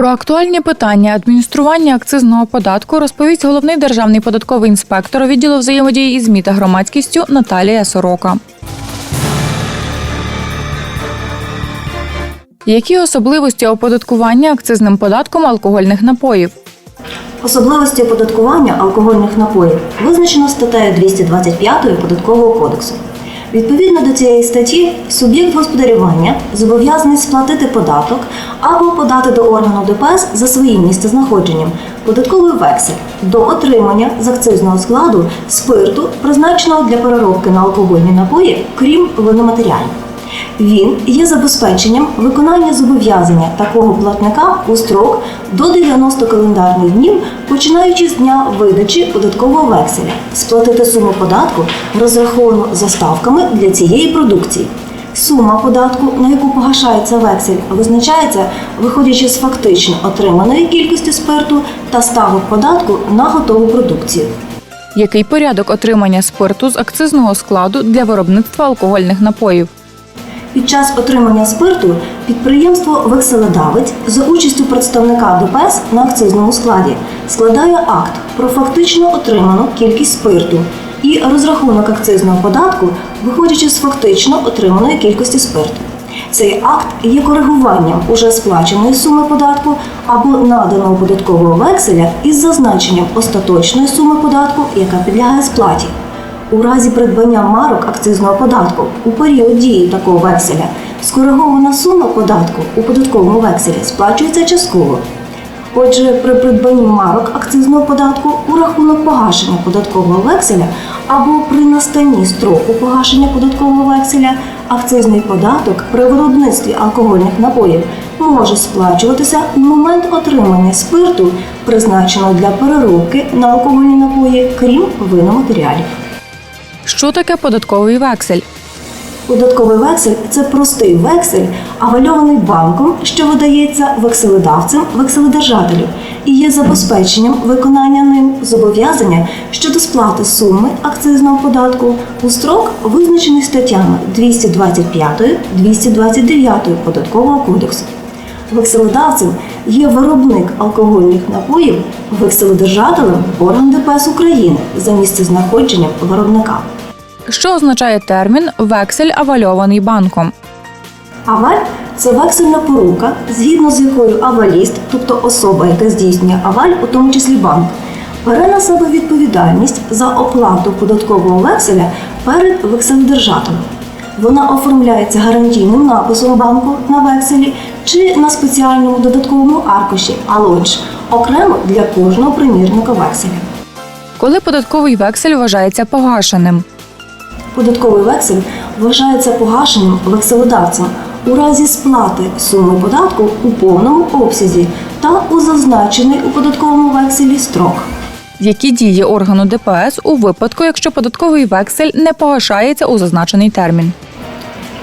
Про актуальні питання адміністрування акцизного податку розповість головний державний податковий інспектор відділу взаємодії із ЗМІ та громадськістю Наталія Сорока. Які особливості оподаткування акцизним податком алкогольних напоїв? Особливості оподаткування алкогольних напоїв визначено статтею 225 Податкового кодексу. Відповідно до цієї статті, суб'єкт господарювання зобов'язаний сплатити податок або подати до органу ДПС за своїм місцезнаходженням податковий вексель до отримання з акцизного складу спирту, призначеного для переробки на алкогольні напої, крім виноматеріалів. Він є забезпеченням виконання зобов'язання такого платника у строк до 90 календарних днів, починаючи з дня видачі податкового векселя, сплатити суму податку, розраховану за ставками для цієї продукції. Сума податку, на яку погашається вексель, визначається виходячи з фактично отриманої кількості спирту та ставок податку на готову продукцію. Який порядок отримання спирту з акцизного складу для виробництва алкогольних напоїв? Під час отримання спирту підприємство Векселедавець за участю представника ДПС на акцизному складі складає акт про фактично отриману кількість спирту і розрахунок акцизного податку, виходячи з фактично отриманої кількості спирту. Цей акт є коригуванням уже сплаченої суми податку або наданого податкового векселя із зазначенням остаточної суми податку, яка підлягає сплаті. У разі придбання марок акцизного податку у період дії такого векселя скоригована сума податку у податковому векселі сплачується частково. Отже, при придбанні марок акцизного податку у рахунок погашення податкового векселя або при настанні строку погашення податкового векселя акцизний податок при виробництві алкогольних напоїв може сплачуватися у момент отримання спирту, призначеного для переробки на алкогольні напої, крім виноматеріалів. Що таке податковий вексель? Податковий вексель це простий вексель, авальований банком, що видається векселедавцем векселедержателю і є забезпеченням виконання ним зобов'язання щодо сплати суми акцизного податку у строк, визначений статтями 225-229 Податкового кодексу. Векселедавцем є виробник алкогольних напоїв, векселедержателем орган ДПС України за місцезнаходженням виробника. Що означає термін вексель авальований банком? Аваль це вексельна порука, згідно з якою аваліст, тобто особа, яка здійснює аваль, у тому числі банк, бере на себе відповідальність за оплату податкового векселя перед векселедержателем. Вона оформляється гарантійним написом банку на векселі чи на спеціальному додатковому аркуші алодж, окремо для кожного примірника векселя. Коли податковий вексель вважається погашеним? Податковий вексель вважається погашеним векселодавцем у разі сплати суми податку у повному обсязі та у зазначений у податковому векселі строк. Які дії органу ДПС у випадку, якщо податковий вексель не погашається у зазначений термін?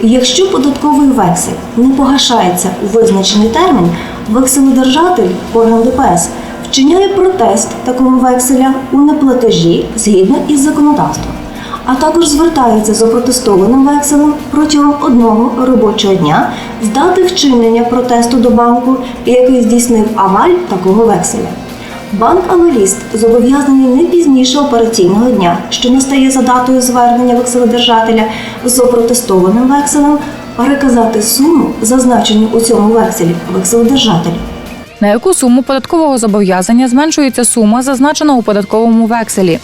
Якщо податковий вексель не погашається у визначений термін, векселодержатель орган ДПС вчиняє протест такого векселя у неплатежі згідно із законодавством, а також звертається з опротестованим векселем протягом одного робочого дня з дати вчинення протесту до банку, який здійснив аваль такого векселя. Банк Аваліст зобов'язаний не пізніше операційного дня, що настає за датою звернення векселодержателя з опротестованим векселем, переказати суму, зазначену у цьому векселі векселодержателю. На яку суму податкового зобов'язання зменшується сума, зазначена у податковому векселі?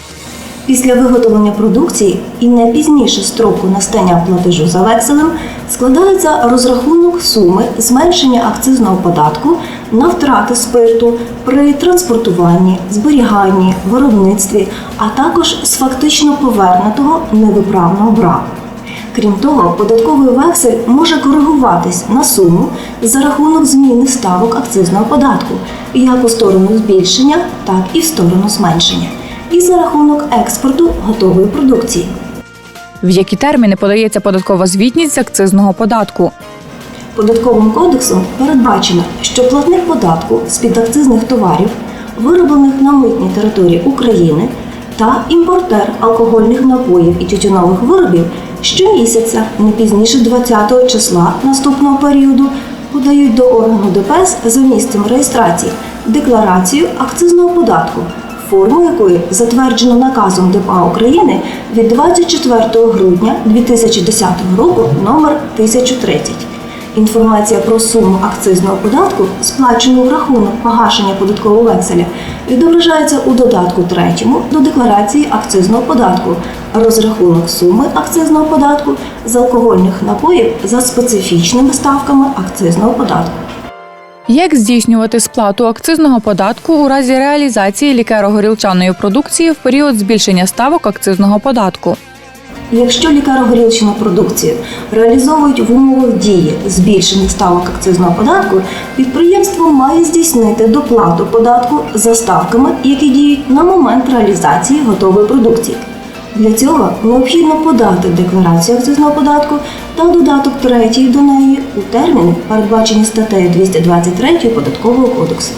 Після виготовлення продукції і не пізніше строку настання платежу за векселем складається розрахунок суми зменшення акцизного податку на втрати спирту при транспортуванні, зберіганні, виробництві, а також з фактично повернутого невиправного браку. Крім того, податковий вексель може коригуватись на суму за рахунок зміни ставок акцизного податку як у сторону збільшення, так і в сторону зменшення, і за рахунок експорту готової продукції. В які терміни подається податкова звітність з акцизного податку? Податковим кодексом передбачено, що платник податку з підакцизних товарів, вироблених на митній території України, та імпортер алкогольних напоїв і тютюнових виробів щомісяця, не пізніше 20 числа наступного періоду, подають до органу ДПС за місцем реєстрації декларацію акцизного податку, форму якої затверджено наказом ДПА України від 24 грудня 2010 року номер 1030. Інформація про суму акцизного податку, сплачену в рахунок погашення податкового векселя, відображається у додатку 3 до декларації акцизного податку. Розрахунок суми акцизного податку з алкогольних напоїв за специфічними ставками акцизного податку. Як здійснювати сплату акцизного податку у разі реалізації лікеро-горілчаної продукції в період збільшення ставок акцизного податку? Якщо лікаро-горілчану продукцію реалізовують в умовах дії збільшених ставок акцизного податку, підприємство має здійснити доплату податку за ставками, які діють на момент реалізації готової продукції. Для цього необхідно подати декларацію акцизного податку та додаток третій до неї у терміни, передбачені статтею 223 Податкового кодексу.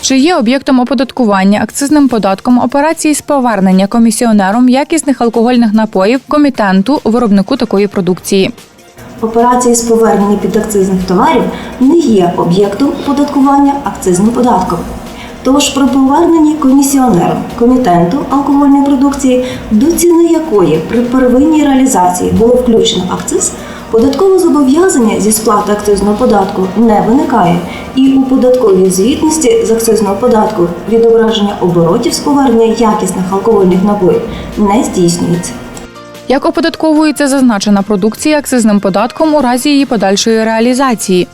Чи є об'єктом оподаткування акцизним податком операції з повернення комісіонером якісних алкогольних напоїв комітенту виробнику такої продукції? Операції з повернення підакцизних товарів не є об'єктом оподаткування акцизним податком. Тож при поверненні комісіонером комітенту алкогольної продукції, до ціни якої при первинній реалізації було включено акциз, податкове зобов'язання зі сплати акцизного податку не виникає, і у податковій звітності з акцизного податку відображення оборотів з повернення якісних алкогольних напоїв не здійснюється. Як оподатковується зазначена продукція акцизним податком у разі її подальшої реалізації?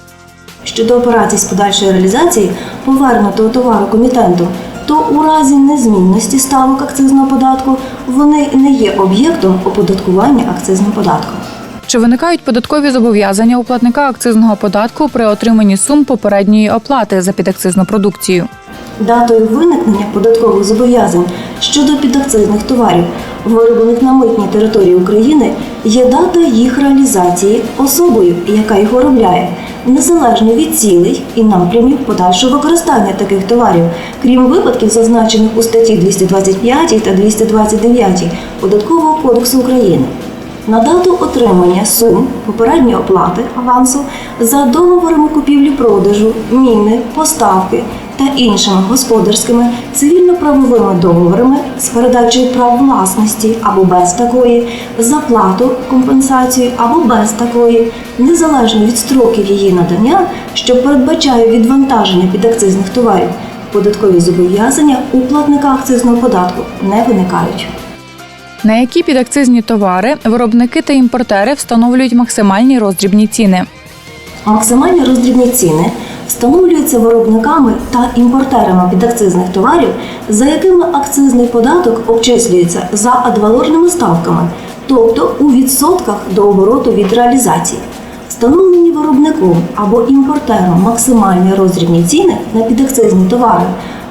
Щодо операцій з подальшої реалізації повернутого товару комітенту, то у разі незмінності ставок акцизного податку вони не є об'єктом оподаткування акцизним податком. Чи виникають податкові зобов'язання у платника акцизного податку при отриманні сум попередньої оплати за підакцизну продукцію? Датою виникнення податкових зобов'язань щодо підакцизних товарів, вироблених на митній території України, є дата їх реалізації особою, яка їх виробляє, незалежно від цілей і напрямів подальшого використання таких товарів, крім випадків, зазначених у статті 225 та 229 Податкового кодексу України. На дату отримання сум попередньої оплати авансу за договорами купівлі-продажу, міни, поставки та іншими господарськими цивільно-правовими договорами з передачею прав власності або без такої, за плату, компенсацію або без такої, незалежно від строків її надання, що передбачає відвантаження підакцизних товарів, податкові зобов'язання у платника акцизного податку не виникають. На які підакцизні товари виробники та імпортери встановлюють максимальні роздрібні ціни? Максимальні роздрібні ціни встановлюються виробниками та імпортерами підакцизних товарів, за якими акцизний податок обчислюється за адвалорними ставками, тобто у відсотках до обороту від реалізації. Встановлені виробником або імпортером максимальні розрібні ціни на підакцизні товари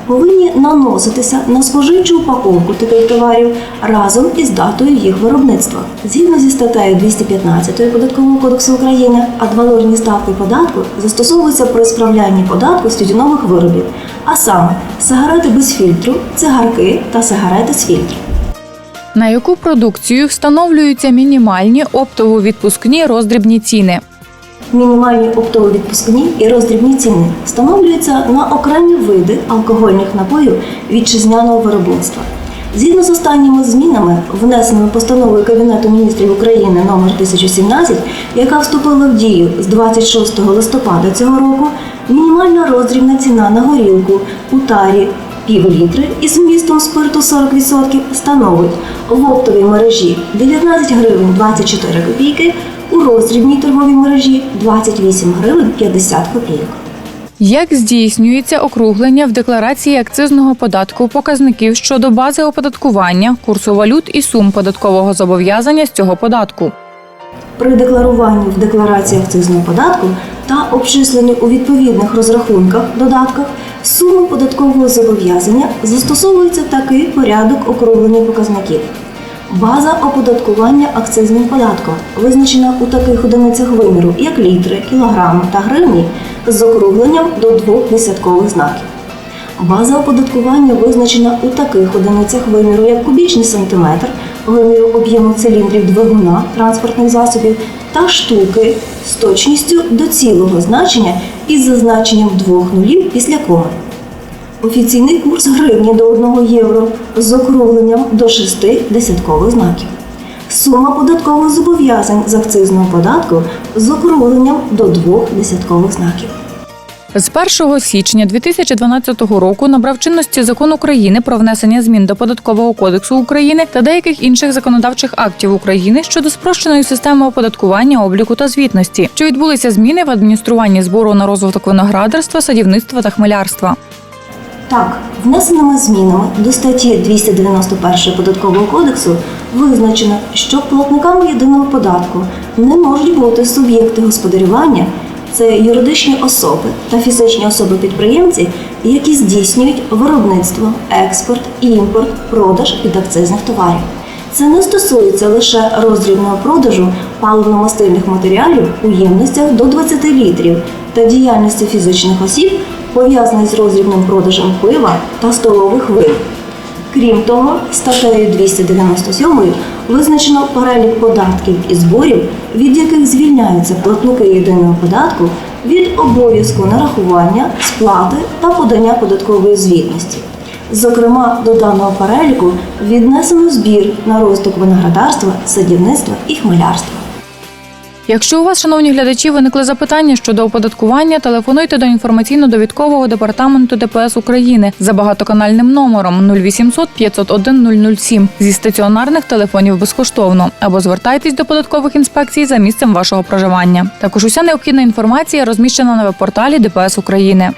повинні наноситися на споживчу упаковку таких товарів разом із датою їх виробництва. Згідно зі статтею 215 Податкового кодексу України, адвалорні ставки податку застосовуються при справлянні податку з тютюнових виробів, а саме сигарети без фільтру, цигарки та сигарети з фільтром. На яку продукцію встановлюються мінімальні оптово-відпускні роздрібні ціни? Мінімальні оптові відпускні і роздрібні ціни встановлюються на окремі види алкогольних напоїв вітчизняного виробництва. Згідно з останніми змінами, внесеними постановою Кабінету міністрів України номер 1017, яка вступила в дію з 26 листопада цього року, мінімальна роздрібна ціна на горілку у тарі пів літри із вмістом спирту 40% становить в оптовій мережі 19 гривень 24 копійки, у роздрібній торговій мережі 28 гривень 50 копійок. Як здійснюється округлення в декларації акцизного податку показників щодо бази оподаткування, курсу валют і сум податкового зобов'язання з цього податку? При декларуванні в декларації акцизного податку та обчисленні у відповідних розрахунках додатках суми податкового зобов'язання застосовується такий порядок округлення показників. База оподаткування акцизним податком визначена у таких одиницях виміру, як літри, кілограми та гривні, з округленням до двох десяткових знаків. База оподаткування визначена у таких одиницях виміру, як кубічний сантиметр, виміру об'єму циліндрів двигуна транспортних засобів та штуки з точністю до цілого значення із зазначенням двох нулів після коми. Офіційний курс гривні до 1 євро з округленням до 6 десяткових знаків. Сума податкових зобов'язань з акцизного податку з округленням до 2 десяткових знаків. З 1 січня 2012 року набрав чинності закон України про внесення змін до податкового кодексу України та деяких інших законодавчих актів України щодо спрощеної системи оподаткування, обліку та звітності, що відбулися зміни в адмініструванні збору на розвиток виноградарства, садівництва та хмелярства. Так, внесеними змінами до статті 291 податкового кодексу визначено, що платниками єдиного податку не можуть бути суб'єкти господарювання, це юридичні особи та фізичні особи-підприємці, які здійснюють виробництво, експорт, імпорт, продаж підакцизних товарів. Це не стосується лише роздрібного продажу паливно-мастильних матеріалів у ємностях до 20 літрів та діяльності фізичних осіб, пов'язаних з роздрібним продажем пива та столових вин. Крім того, статтею 297 визначено перелік податків і зборів, від яких звільняються платники єдиного податку від обов'язку нарахування, сплати та подання податкової звітності. Зокрема, до даного переліку віднесено збір на розвиток виноградарства, садівництва і хмелярства. Якщо у вас, шановні глядачі, виникли запитання щодо оподаткування, телефонуйте до інформаційно-довідкового департаменту ДПС України за багатоканальним номером 0800 501 007 зі стаціонарних телефонів безкоштовно або звертайтесь до податкових інспекцій за місцем вашого проживання. Також уся необхідна інформація розміщена на веб-порталі ДПС України.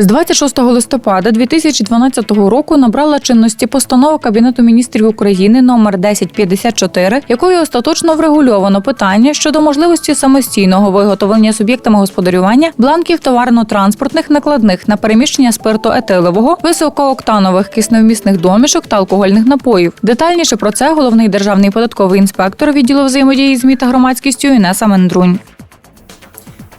З 26 листопада 2012 року набрала чинності постанова Кабінету міністрів України номер 1054, якою остаточно врегульовано питання щодо можливості самостійного виготовлення суб'єктами господарювання бланків товарно-транспортних накладних на переміщення спирту етилового, високооктанових кисневмісних домішок та алкогольних напоїв. Детальніше про це головний державний податковий інспектор відділу взаємодії з МІ та громадськістю Інеса Мендрунь.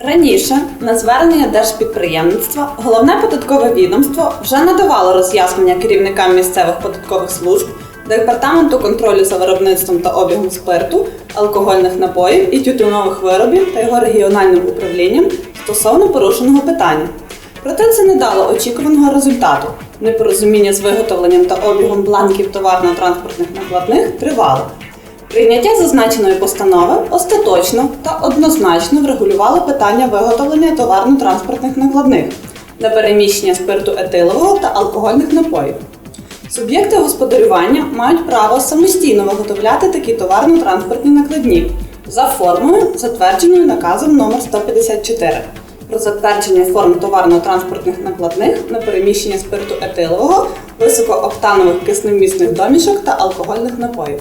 Раніше на звернення держпідприємництва головне податкове відомство вже надавало роз'яснення керівникам місцевих податкових служб департаменту контролю за виробництвом та обігом спирту, алкогольних напоїв і тютюнових виробів та його регіональним управлінням стосовно порушеного питання. Проте це не дало очікуваного результату. Непорозуміння з виготовленням та обігом бланків товарно-транспортних накладних тривало. Прийняття зазначеної постанови остаточно та однозначно врегулювало питання виготовлення товарно-транспортних накладних на переміщення спирту етилового та алкогольних напоїв. Суб'єкти господарювання мають право самостійно виготовляти такі товарно-транспортні накладні за формою, затвердженою наказом номер 154 про затвердження форм товарно-транспортних накладних на переміщення спирту етилового, високооктанових кисневмісних домішок та алкогольних напоїв.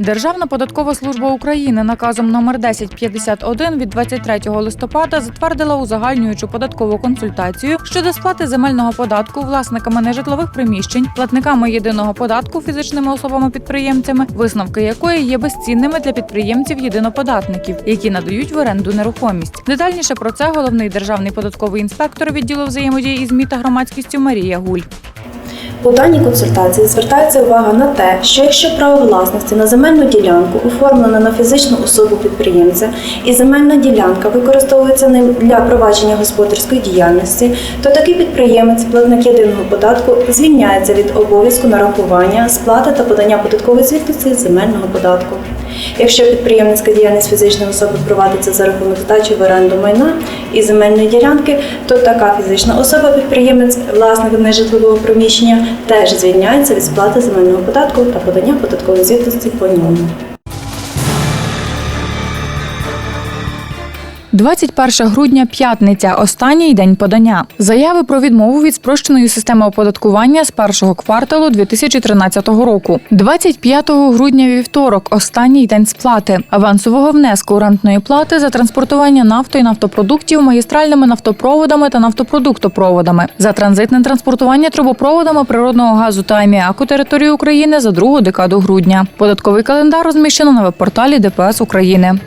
Державна податкова служба України наказом номер 1051 від 23 листопада затвердила узагальнюючу податкову консультацію щодо сплати земельного податку власниками нежитлових приміщень, платниками єдиного податку фізичними особами-підприємцями, висновки якої є безцінними для підприємців єдиноподатників, які надають в оренду нерухомість. Детальніше про це головний державний податковий інспектор відділу взаємодії із МІ та громадськістю Марія Гуль. У даній консультації звертається увага на те, що якщо право власності на земельну ділянку оформлено на фізичну особу підприємця і земельна ділянка використовується ним для провадження господарської діяльності, то такий підприємець, платник єдиного податку, звільняється від обов'язку нарахування, сплати та подання податкової звітності земельного податку. Якщо підприємницька діяльність фізичної особи провадиться за рахунок здачі в оренду майна і земельної ділянки, то така фізична особа-підприємець, власник нежитлового приміщення, теж звільняється від сплати земельного податку та подання податкової звітності по ньому. 21 грудня п'ятниця, останній день подання. Заяви про відмову від спрощеної системи оподаткування з першого кварталу 2013 року. 25 грудня вівторок, останній день сплати авансового внеску рентної плати за транспортування нафто і нафтопродуктів магістральними нафтопроводами та нафтопродуктопроводами за транзитне транспортування трубопроводами природного газу та аміаку території України за другу декаду грудня. Податковий календар розміщено на веб-порталі ДПС України.